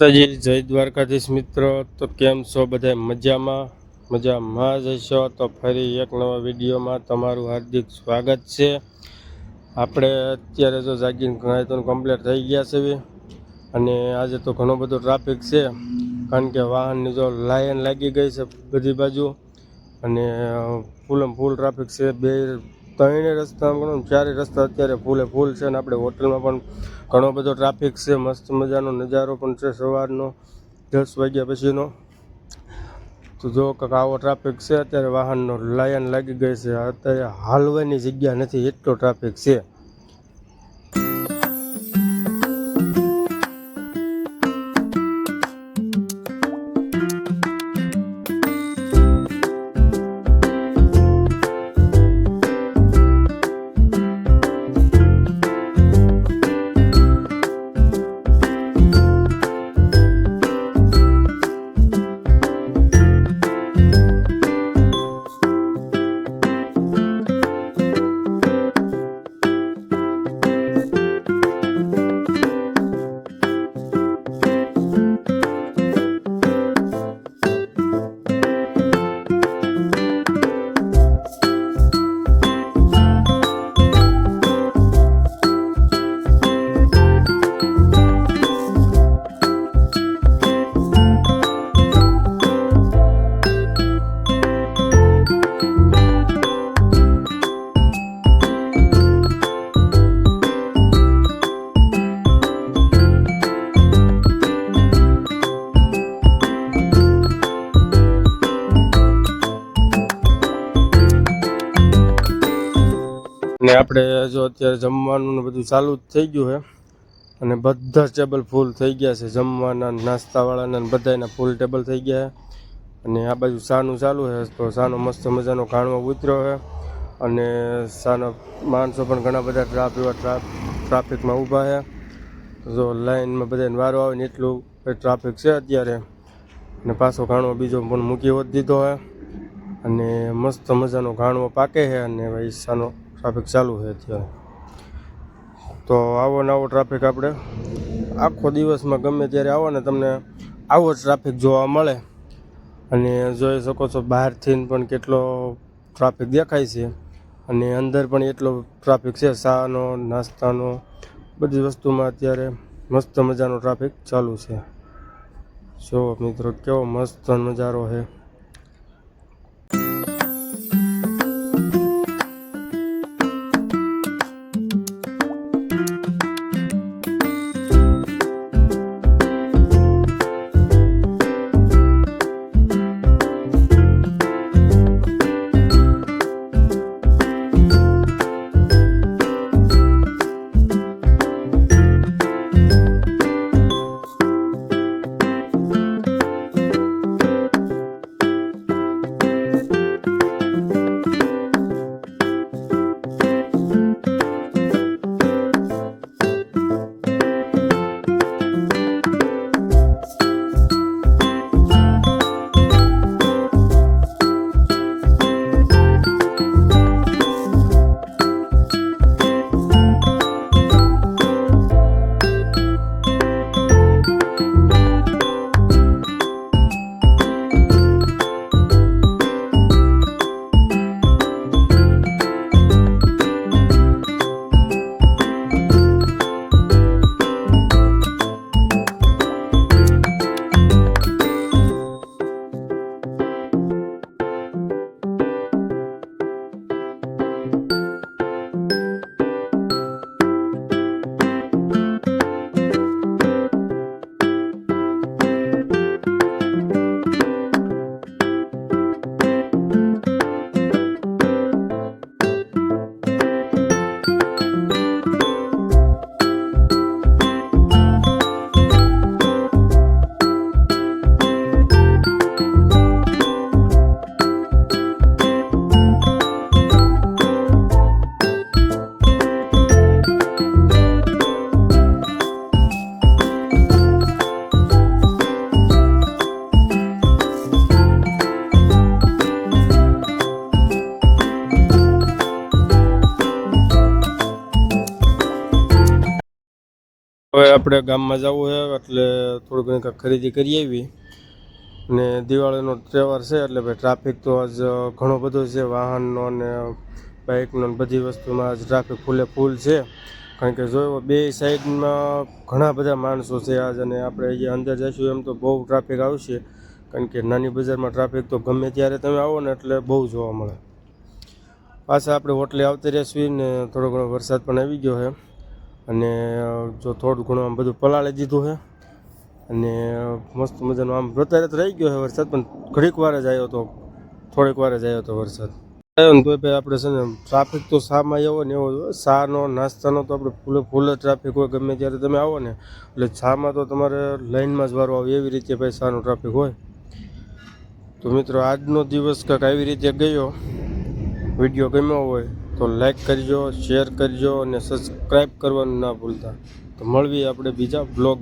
માતાજી, જય દ્વારકાધીશ મિત્રો. તો કેમ છો બધા? મજામાં? મજામાં જ હશો? તો ફરી એક નવા વિડીયોમાં તમારું હાર્દિક સ્વાગત છે. આપણે અત્યારે જો જાગીને ઘણા તો કમ્પ્લીટ થઈ ગયા છે અને આજે તો ઘણો બધો ટ્રાફિક છે. કારણ કે વાહનની જો લાઈન લાગી ગઈ છે બધી બાજુ. અને ફૂલમ ફૂલ ટ્રાફિક છે. બે ત્રણેય રસ્તા ગણો ચારે રસ્તા અત્યારે ફૂલે ફૂલ છે અને આપણે હોટલમાં પણ ઘણો બધો ટ્રાફિક છે. મસ્ત મજાનો નજારો પણ છે સવારનો, દસ વાગ્યા પછીનો. તો જો કાંક આવો ટ્રાફિક છે, અત્યારે વાહનનો લાયન લાગી ગઈ છે. અત્યારે હાલવાની જગ્યા નથી, એટલો ટ્રાફિક છે. ને આપણે જો અત્યારે જમવાનું ને બધું ચાલુ જ થઈ ગયું છે. અને બધા ટેબલ ફૂલ થઈ ગયા છે. જમવાના નાસ્તાવાળાના ને બધાના ફૂલ ટેબલ થઈ ગયા છે. અને આ બાજુ સાનું ચાલુ છે. તો સાનો મસ્ત મજાનો ખાણવો ઉતર્યો છે. અને સાનો માણસો પણ ઘણા બધા ટ્રાફિક ટ્રાફિકમાં ઊભા છે. જો લાઈનમાં બધાને વારો આવે ને એટલું ટ્રાફિક છે અત્યારે. અને પાછો ખાણવો બીજો પણ મૂકી હોત દીધો છે. અને મસ્ત મજાનો ઘાણવો પાકે છે. અને ભાઈ સાનો ટ્રાફિક ચાલુ છે અત્યારે. તો આવો નવો ટ્રાફિક આપણે. આખો દિવસમાં ગમે ત્યારે આવો ને તમને આવો જ ટ્રાફિક જોવા મળે. અને જોઈ શકો છો બહારથી પણ કેટલો ટ્રાફિક દેખાય છે. અને અંદર પણ એટલો ટ્રાફિક છે શાનો નાસ્તાનો, બધી વસ્તુમાં અત્યારે મસ્ત મજાનો ટ્રાફિક ચાલુ છે. જો મિત્રો કેવો મસ્ત નજારો છે. આપણે ગામમાં જવું છે, એટલે થોડું ઘણી ખરીદી કરી આવી ને દિવાળીનો તહેવાર છે, એટલે ભાઈ ટ્રાફિક તો આજ ઘણો બધો છે, વાહનનો ને બાઇકનો બધી વસ્તુમાં આજ ટ્રાફિક ફૂલે ફૂલ છે. કારણ કે જોયો બે સાઈડમાં ઘણા બધા માણસો છે આજ, અને આપણે જે અંદર જઈશું એમ તો બહુ ટ્રાફિક આવશે. કારણ કે નાની બજારમાં ટ્રાફિક તો ગમે ત્યારે તમે આવો ને, એટલે બહુ જોવા મળે. પાછા આપણે હોટલે આવતી રહેશું ને થોડો ઘણો વરસાદ પણ આવી ગયો છે. અને જો થોડું ઘણું આમ બધું પલાળી દીધું છે અને મસ્ત મજાનો આમ અત્યારે તો રહી ગયો છે વરસાદ, પણ ઘડીક વાર જ આવ્યો હતો થોડીક વાર જ આવ્યો હતો વરસાદ. આવ્યો ને તોય ભાઈ આપણે છે ને ટ્રાફિક તો શામાં એવો ને એવો જ નાસ્તાનો તો આપણે ફૂલે ફૂલ ટ્રાફિક હોય ગમે ત્યારે તમે આવો ને, એટલે શામાં તો તમારે લાઇનમાં જ વારો આવે એવી રીતે ભાઈ શાનો ટ્રાફિક હોય. તો મિત્રો, આજનો દિવસ કંઈક આવી રીતે ગયો. વીડિયો ગમ્યો હોય તો લાઈક કરજો શેર કરજો અને સબસ્ક્રાઈબ કરવાનું ના ભૂલતા. તો મળવી આપણે બીજા બ્લોગ